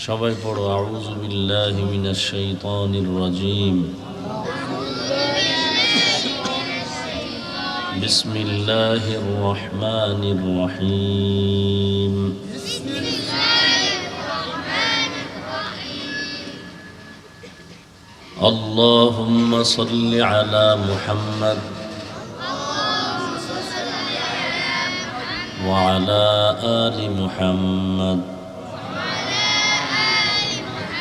সবাই পড়ো আউযু বিল্লাহি মিনাশ শাইতানির রাজিম بسم الله الرحمن الرحيم اللهم صل على محمد وعلى آل محمد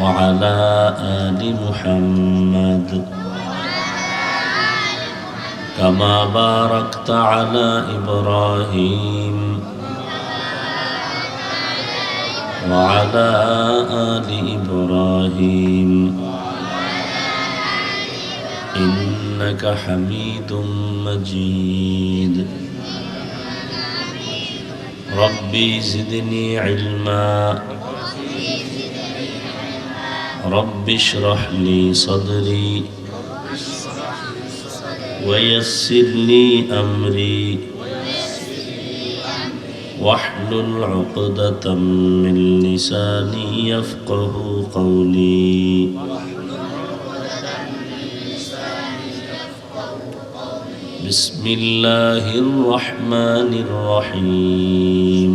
وعلى آل محمد. كما باركت على إبراهيم. وعلى آل إبراهيم. إنك حميد مجيد. ربي زدني علما. رب اشرح لي صدري ويسر لي أمري واحلل عقدة من لساني يفقه قولي. بسم الله الرحمن الرحيم.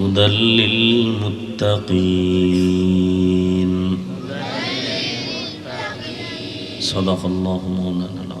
هدى للمتقين. صدق الله مولانا